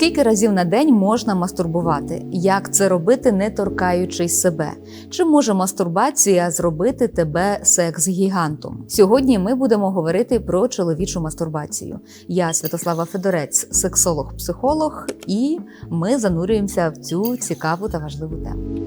Скільки разів на день можна мастурбувати? Як це робити, не торкаючись себе? Чи може мастурбація зробити тебе секс-гігантом? Сьогодні ми будемо говорити про чоловічу мастурбацію. Я Святослава Федорець, сексолог-психолог, і ми занурюємося в цю цікаву та важливу тему.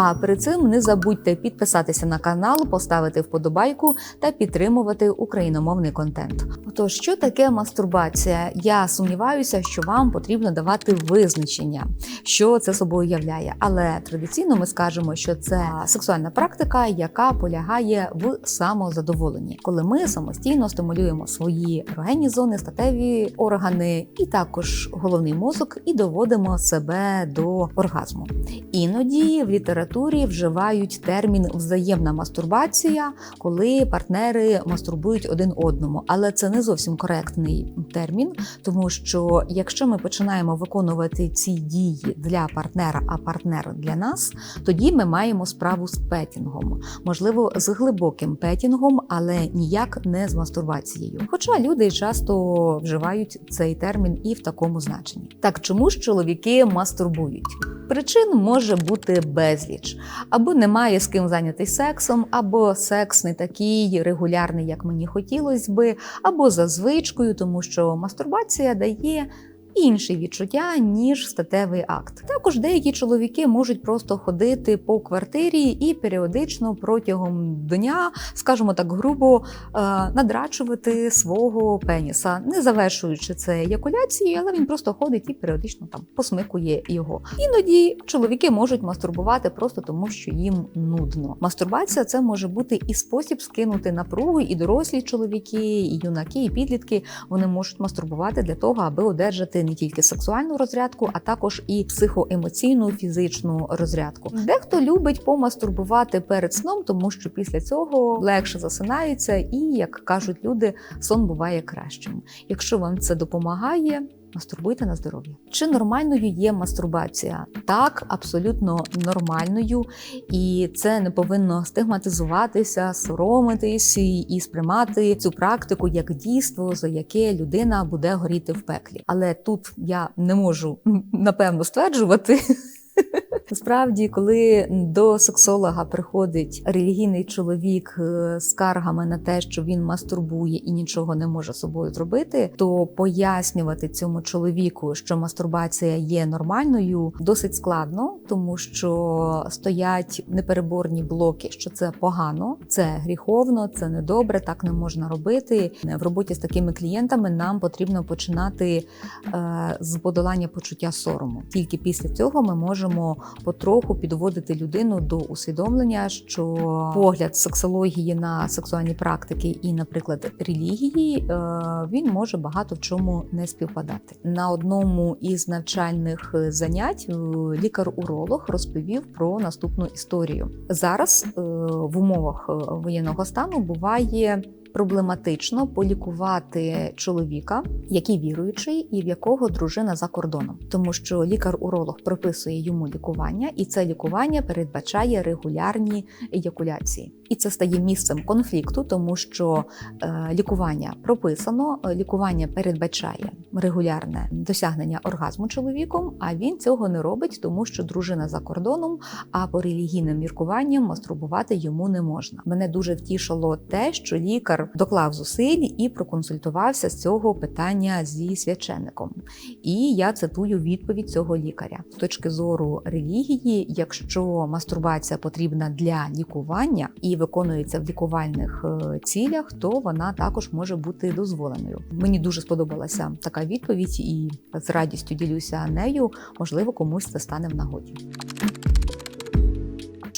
А перед цим не забудьте підписатися на канал, поставити вподобайку та підтримувати україномовний контент. Отож, що таке мастурбація? Я сумніваюся, що вам потрібно давати визначення, що це собою являє. Але традиційно ми скажемо, що це сексуальна практика, яка полягає в самозадоволенні, коли ми самостійно стимулюємо свої ерогенні зони, статеві органи, і також головний мозок, і доводимо себе до оргазму. Іноді в літературі вживають термін взаємна мастурбація, коли партнери мастурбують один одному, але це не зовсім коректний термін, тому що якщо ми починаємо виконувати ці дії для партнера, а партнер для нас, тоді ми маємо справу з петінгом, можливо, з глибоким петінгом, але ніяк не з мастурбацією. Хоча люди часто вживають цей термін і в такому значенні. Так чому ж чоловіки мастурбують? Причин може бути безліч, або немає з ким зайнятися сексом, або секс не такий регулярний, як мені хотілося би, або за звичкою, тому що мастурбація дає. Інші відчуття ніж статевий акт. Також деякі чоловіки можуть просто ходити по квартирі і періодично протягом дня, скажімо так, грубо е, надрачувати свого пеніса, не завершуючи це еякуляцією, але він просто ходить і періодично там посмикує його. Іноді чоловіки можуть мастурбувати просто тому, що їм нудно. Мастурбація це може бути і спосіб скинути напругу, і дорослі чоловіки, і юнаки, і підлітки вони можуть мастурбувати для того, аби одержати не тільки сексуальну розрядку, а також і психоемоційну фізичну розрядку. Дехто любить помастурбувати перед сном, тому що після цього легше засинається, і як кажуть люди, сон буває кращим. Якщо вам це допомагає. Мастурбуйте на здоров'я. Чи нормальною є мастурбація? Так, абсолютно нормальною, і це не повинно стигматизуватися, соромитись і, сприймати цю практику як дійство, за яке людина буде горіти в пеклі. Але тут я не можу напевно стверджувати. Насправді, коли до сексолога приходить релігійний чоловік з скаргами на те, що він мастурбує і нічого не може собою зробити, то пояснювати цьому чоловіку, що мастурбація є нормальною, досить складно, тому що стоять непереборні блоки, що це погано, це гріховно, це недобре, так не можна робити. В роботі з такими клієнтами нам потрібно починати е, з подолання почуття сорому. Тільки після цього ми можемо потроху підводити людину до усвідомлення, що погляд сексології на сексуальні практики і, наприклад, релігії, е, він може багато в чому не співпадати. На одному із навчальних занять е, лікар-уролог розповів про наступну історію. Зараз е, в умовах воєнного стану буває. Проблематично полікувати чоловіка, який віруючий, і в якого дружина за кордоном, тому що лікар-уролог прописує йому лікування, і це лікування передбачає регулярні еякуляції. І це стає місцем конфлікту, тому що е, лікування прописано, лікування передбачає регулярне досягнення оргазму чоловіком, а він цього не робить, тому що дружина за кордоном, а по релігійним міркуванням мастурбувати йому не можна. Мене дуже втішило те, що лікар доклав зусиль і проконсультувався з цього питання зі священником. І я цитую відповідь цього лікаря з точки зору релігії, якщо мастурбація потрібна для лікування і виконується в лікувальних е, цілях, то вона також може бути дозволеною. Мені дуже сподобалася така відповідь, і з радістю ділюся нею. Можливо, комусь це стане в нагоді.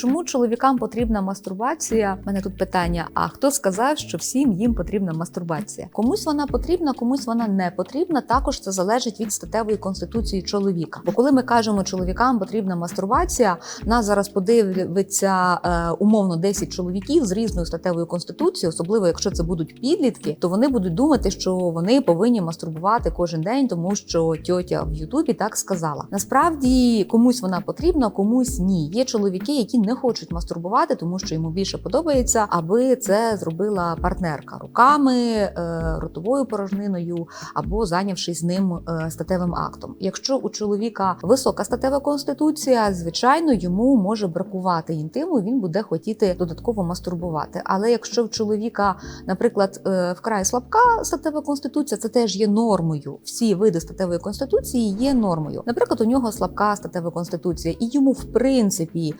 Чому чоловікам потрібна мастурбація? У мене тут питання: а хто сказав, що всім їм потрібна мастурбація? Комусь вона потрібна, комусь вона не потрібна. Також це залежить від статевої конституції чоловіка. Бо коли ми кажемо, чоловікам потрібна мастурбація, нас зараз подивиться е, умовно 10 чоловіків з різною статевою конституцією, особливо якщо це будуть підлітки, то вони будуть думати, що вони повинні мастурбувати кожен день, тому що тьотя в Ютубі так сказала. Насправді комусь вона потрібна, комусь ні. Є чоловіки, які не не хочуть мастурбувати, тому що йому більше подобається, аби це зробила партнерка руками, е, ротовою порожниною або зайнявшись ним е, статевим актом. Якщо у чоловіка висока статева конституція, звичайно, йому може бракувати інтиму, він буде хотіти додатково мастурбувати. Але якщо в чоловіка, наприклад, е, вкрай слабка статева конституція, це теж є нормою. Всі види статевої конституції є нормою. Наприклад, у нього слабка статева конституція, і йому, в принципі,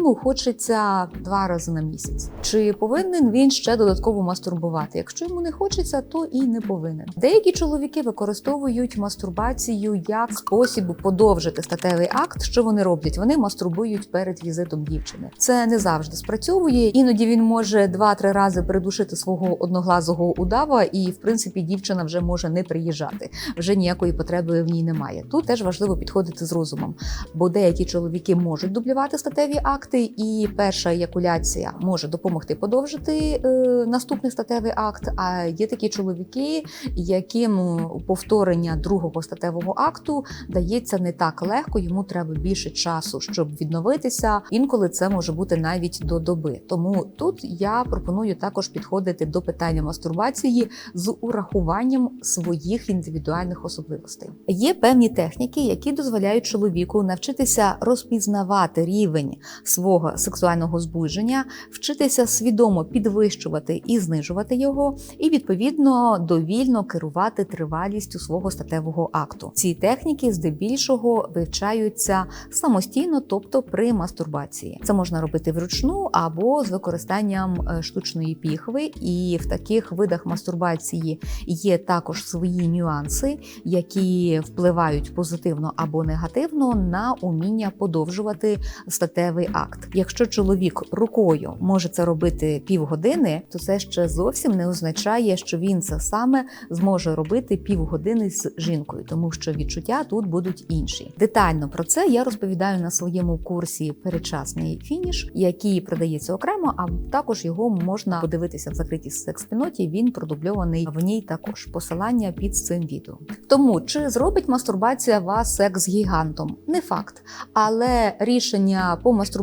інтиму хочеться два рази на місяць. Чи повинен він ще додатково мастурбувати? Якщо йому не хочеться, то і не повинен. Деякі чоловіки використовують мастурбацію як спосіб подовжити статевий акт. Що вони роблять? Вони мастурбують перед візитом дівчини. Це не завжди спрацьовує. Іноді він може два-три рази придушити свого одноглазого удава, і в принципі дівчина вже може не приїжджати. Вже ніякої потреби в ній немає. Тут теж важливо підходити з розумом, бо деякі чоловіки можуть дублювати статеві акти, і перша еякуляція може допомогти подовжити е, наступний статевий акт. А є такі чоловіки, яким повторення другого статевого акту дається не так легко, йому треба більше часу, щоб відновитися. Інколи це може бути навіть до доби. Тому тут я пропоную також підходити до питання мастурбації з урахуванням своїх індивідуальних особливостей. Є певні техніки, які дозволяють чоловіку навчитися розпізнавати рівень свого сексуального збудження, вчитися свідомо підвищувати і знижувати його, і відповідно довільно керувати тривалістю свого статевого акту. Ці техніки здебільшого вивчаються самостійно, тобто при мастурбації. Це можна робити вручну або з використанням е, штучної піхви. І в таких видах мастурбації є також свої нюанси, які впливають позитивно або негативно на уміння подовжувати статевий акт. Якщо чоловік рукою може це робити півгодини, то це ще зовсім не означає, що він це саме зможе робити півгодини з жінкою, тому що відчуття тут будуть інші. Детально про це я розповідаю на своєму курсі Передчасний фініш, який продається окремо, а також його можна подивитися в закритій секс-спільноті. Він продубльований в ній також посилання під цим відео. Тому чи зробить мастурбація вас секс гігантом? Не факт, але рішення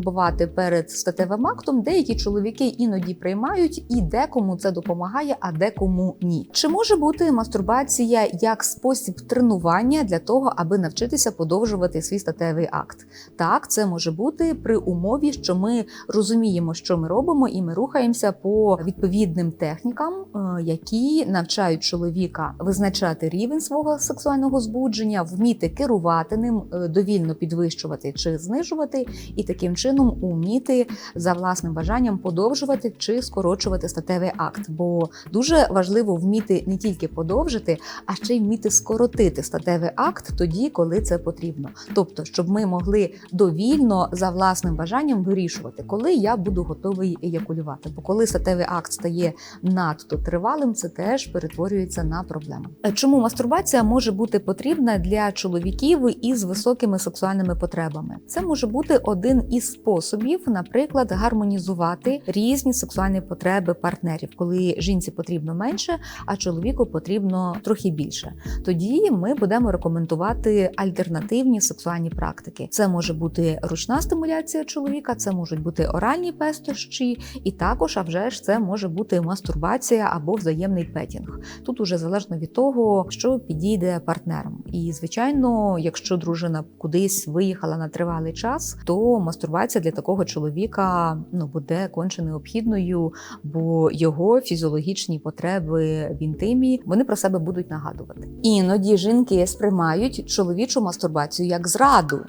помастурбувати перед статевим актом деякі чоловіки іноді приймають, і декому це допомагає, а декому ні. Чи може бути мастурбація як спосіб тренування для того, аби навчитися подовжувати свій статевий акт? Так, це може бути при умові, що ми розуміємо, що ми робимо, і ми рухаємося по відповідним технікам, е, які навчають чоловіка визначати рівень свого сексуального збудження, вміти керувати ним, е, довільно підвищувати чи знижувати, і таким чином уміти за власним бажанням подовжувати чи скорочувати статевий акт. Бо дуже важливо вміти не тільки подовжити, а ще й вміти скоротити статевий акт тоді, коли це потрібно. Тобто, щоб ми могли довільно за власним бажанням вирішувати, коли я буду готовий еякулювати. Бо коли статевий акт стає надто тривалим, це теж перетворюється на проблему. Е, Чому мастурбація може бути потрібна для чоловіків із високими сексуальними потребами? Це може бути один із способів, наприклад, гармонізувати різні сексуальні потреби партнерів, коли жінці потрібно менше, а чоловіку потрібно трохи більше. Тоді ми будемо рекомендувати альтернативні сексуальні практики. Це може бути ручна стимуляція чоловіка, це можуть бути оральні пестощі, і також, а вже ж, це може бути мастурбація або взаємний петінг. Тут уже залежно від того, що підійде партнерам. І звичайно, якщо дружина кудись виїхала на тривалий час, то мастурбація для такого чоловіка ну буде конче необхідною, бо його фізіологічні потреби в інтимі вони про себе будуть нагадувати. Іноді жінки сприймають чоловічу мастурбацію як зраду,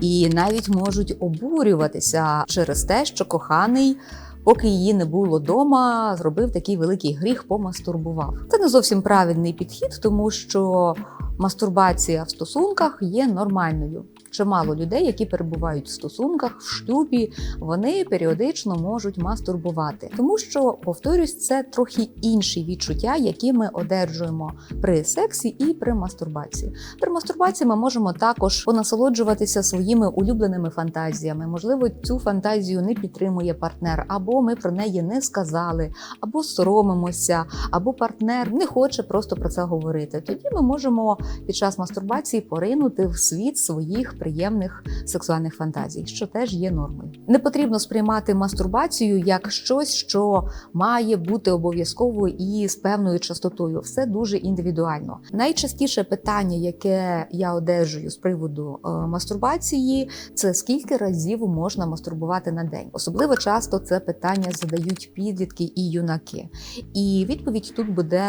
і навіть можуть обурюватися через те, що коханий. Поки її не було дома, зробив такий великий гріх, помастурбував. Це не зовсім правильний підхід, тому що мастурбація в стосунках є нормальною. Чимало людей, які перебувають в стосунках в шлюбі, вони періодично можуть мастурбувати, тому що, повторюсь, це трохи інші відчуття, які ми одержуємо при сексі і при мастурбації. При мастурбації ми можемо також понасолоджуватися своїми улюбленими фантазіями. Можливо, цю фантазію не підтримує партнер, або ми про неї не сказали, або соромимося, або партнер не хоче просто про це говорити. Тоді ми можемо під час мастурбації поринути в світ своїх приємних сексуальних фантазій, що теж є нормою. Не потрібно сприймати мастурбацію як щось, що має бути обов'язково і з певною частотою. Все дуже індивідуально. Найчастіше питання, яке я одержую з приводу е, мастурбації, це скільки разів можна мастурбувати на день. Особливо часто це питання задають підлітки і юнаки. І відповідь тут буде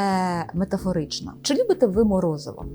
метафорична. Чи любите ви морозиво?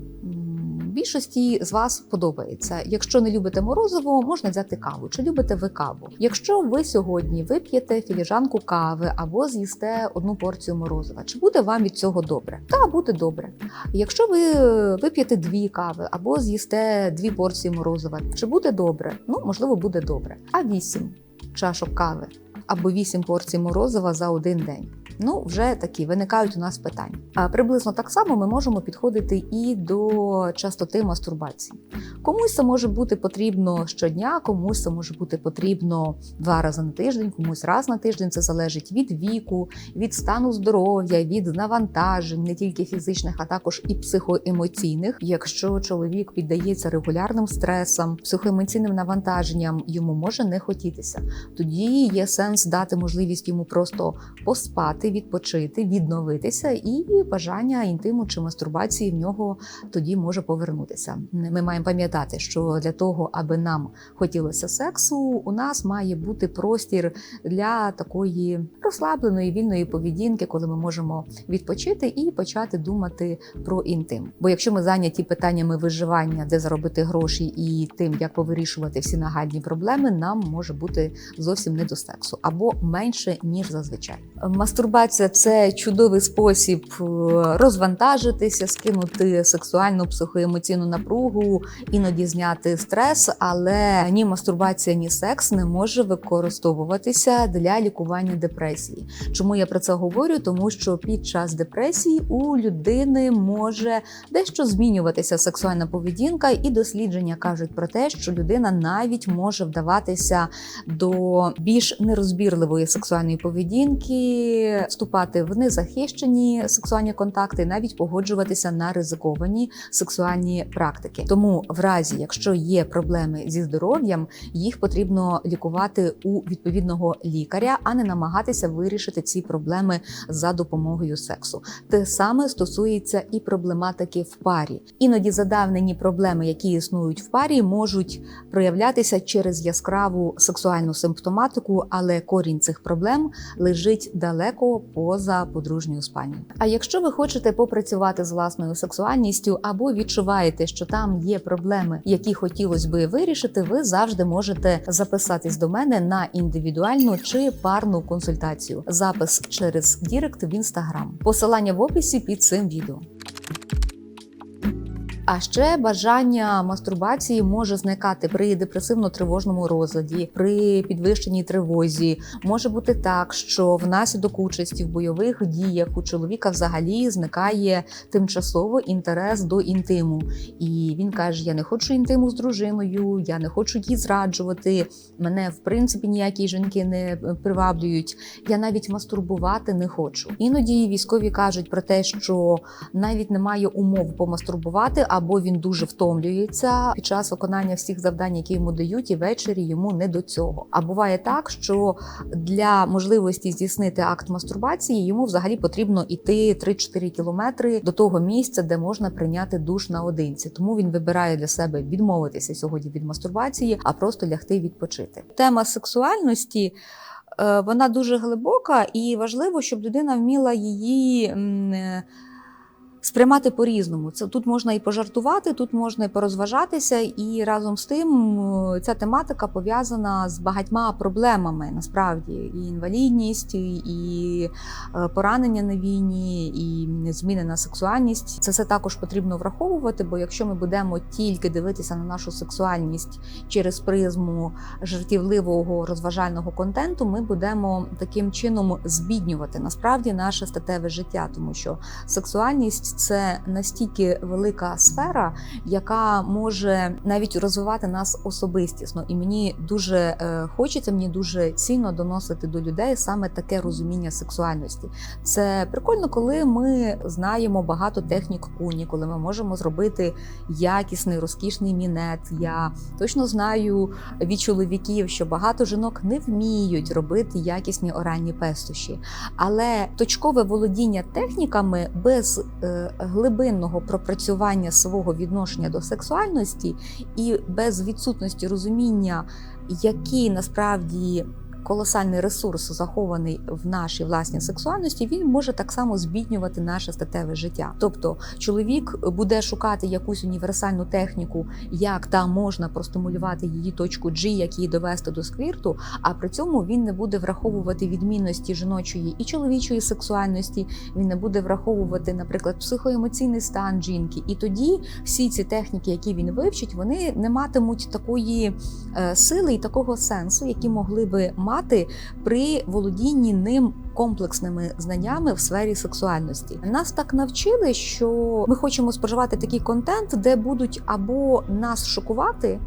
Більшості з вас подобається. Якщо не любите морозиво, можна взяти каву. Чи любите ви каву? Якщо ви сьогодні вип'єте філіжанку кави або з'їсте одну порцію морозива, чи буде вам від цього добре? Та буде добре. Якщо ви вип'єте дві кави або з'їсте дві порції морозива, чи буде добре? Ну можливо, буде добре. А вісім чашок кави або вісім порцій морозива за один день. Ну, вже такі виникають у нас питання. А приблизно так само ми можемо підходити і до частоти мастурбації. Комусь це може бути потрібно щодня, комусь це може бути потрібно два рази на тиждень, комусь раз на тиждень. Це залежить від віку, від стану здоров'я, від навантажень, не тільки фізичних, а також і психоемоційних. Якщо чоловік піддається регулярним стресам, психоемоційним навантаженням, йому може не хотітися. Тоді є сенс дати можливість йому просто поспати, відпочити, відновитися, і бажання інтиму чи мастурбації в нього тоді може повернутися. Ми маємо пам'ятати, що для того, аби нам хотілося сексу, у нас має бути простір для такої розслабленої вільної поведінки, коли ми можемо відпочити і почати думати про інтим. Бо якщо ми зайняті питаннями виживання, де заробити гроші, і тим, як повирішувати всі нагальні проблеми, нам може бути зовсім не до сексу або менше ніж зазвичай. Мастурбація це чудовий спосіб е, розвантажитися, скинути сексуальну психоемоційну напругу, іноді зняти стрес, але ні мастурбація, ні секс не може використовуватися для лікування депресії. Чому я про це говорю? Тому що під час депресії у людини може дещо змінюватися сексуальна поведінка, і дослідження кажуть про те, що людина навіть може вдаватися до більш нерозбірливої сексуальної поведінки, вступати в незахищені сексуальні контакти, навіть погоджуватися на ризиковані сексуальні практики. Тому, в разі, якщо є проблеми зі здоров'ям, їх потрібно лікувати у відповідного лікаря, а не намагатися вирішити ці проблеми за допомогою сексу. Те саме стосується і проблематики в парі. Іноді задавнені проблеми, які існують в парі, можуть проявлятися через яскраву сексуальну симптоматику, але корінь цих проблем лежить далеко поза подружньою спальню. А якщо ви хочете попрацювати з власною сексуальністю або відчуваєте, що там є проблеми, які хотілося би вирішити, ви завжди можете записатись до мене на індивідуальну чи парну консультацію. Запис через Дірект в інстаграм. Посилання в описі під цим відео. А ще бажання мастурбації може зникати при депресивно-тривожному розладі, при підвищеній тривозі. Може бути так, що внаслідок участі в бойових діях у чоловіка взагалі зникає тимчасово інтерес до інтиму. І він каже: Я не хочу інтиму з дружиною, я не хочу її зраджувати. Мене в принципі ніякі жінки не приваблюють. Я навіть мастурбувати не хочу. Іноді військові кажуть про те, що навіть немає умов помастурбувати або він дуже втомлюється під час виконання всіх завдань, які йому дають, і ввечері йому не до цього. А буває так, що для можливості здійснити акт мастурбації йому взагалі потрібно йти 3-4 кілометри до того місця, де можна прийняти душ наодинці. Тому він вибирає для себе відмовитися сьогодні від мастурбації, а просто лягти відпочити. Тема сексуальності. е, Вона дуже глибока і важливо, щоб людина вміла її е, сприймати по-різному. Це тут можна і пожартувати, тут можна і порозважатися, і разом з тим е, ця тематика пов'язана з багатьма проблемами. Насправді, і інвалідність, і- е, поранення на війні, і змінена сексуальність. Це все також потрібно враховувати. Бо якщо ми будемо тільки дивитися на нашу сексуальність через призму жартівливого розважального контенту, ми будемо таким чином збіднювати насправді наше статеве життя, тому що сексуальність це настільки велика сфера, яка може навіть розвивати нас особистісно. І мені дуже е, хочеться, мені дуже цінно доносити до людей саме таке розуміння сексуальності. Це прикольно, коли ми знаємо багато технік куні, коли ми можемо зробити якісний розкішний мінет. Я точно знаю від чоловіків, що багато жінок не вміють робити якісні оральні пестощі, але точкове володіння техніками без е, глибинного пропрацювання свого відношення до сексуальності і без відсутності розуміння, які насправді колосальний ресурс захований в нашій власній сексуальності, він може так само збіднювати наше статеве життя. Тобто, чоловік буде шукати якусь універсальну техніку, як там можна простимулювати її точку G, як її довести до сквірту, а при цьому він не буде враховувати відмінності жіночої і чоловічої сексуальності. Він не буде враховувати, наприклад, психоемоційний стан жінки. І тоді всі ці техніки, які він вивчить, вони не матимуть такої е, сили і такого сенсу, які могли би мати при володінні ним комплексними знаннями в сфері сексуальності. Нас так навчили, що ми хочемо споживати такий контент, де будуть або нас шокувати.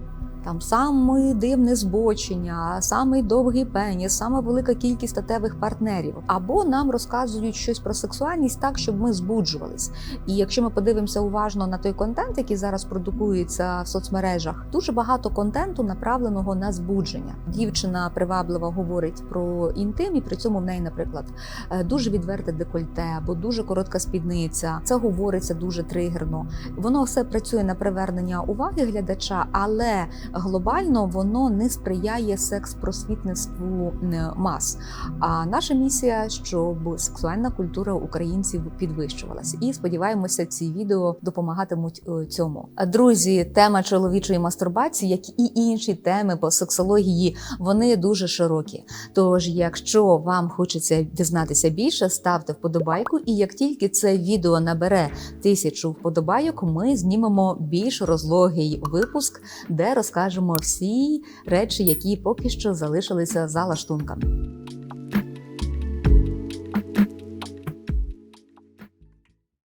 Там саме дивне збочення, самий довгий пеніс, сама велика кількість статевих партнерів. Або нам розказують щось про сексуальність так, щоб ми збуджувались. І якщо ми подивимося уважно на той контент, який зараз продукується в соцмережах, дуже багато контенту направленого на збудження. Дівчина приваблива говорить про інтим, і при цьому в неї, наприклад, е, дуже відверте декольте або дуже коротка спідниця. Це говориться дуже тригерно. Воно все працює на привернення уваги глядача, але глобально воно не сприяє секс-просвітництву е, мас. А наша місія, щоб сексуальна культура українців підвищувалася. І сподіваємося, ці відео допомагатимуть е, цьому. Друзі, тема чоловічої мастурбації, як і інші теми по сексології, вони дуже широкі. Тож, якщо вам хочеться дізнатися більше, ставте вподобайку, і як тільки це відео набере тисячу вподобайок, ми знімемо більш розлогий випуск, де розкажемо всі речі, які поки що залишилися за лаштунками.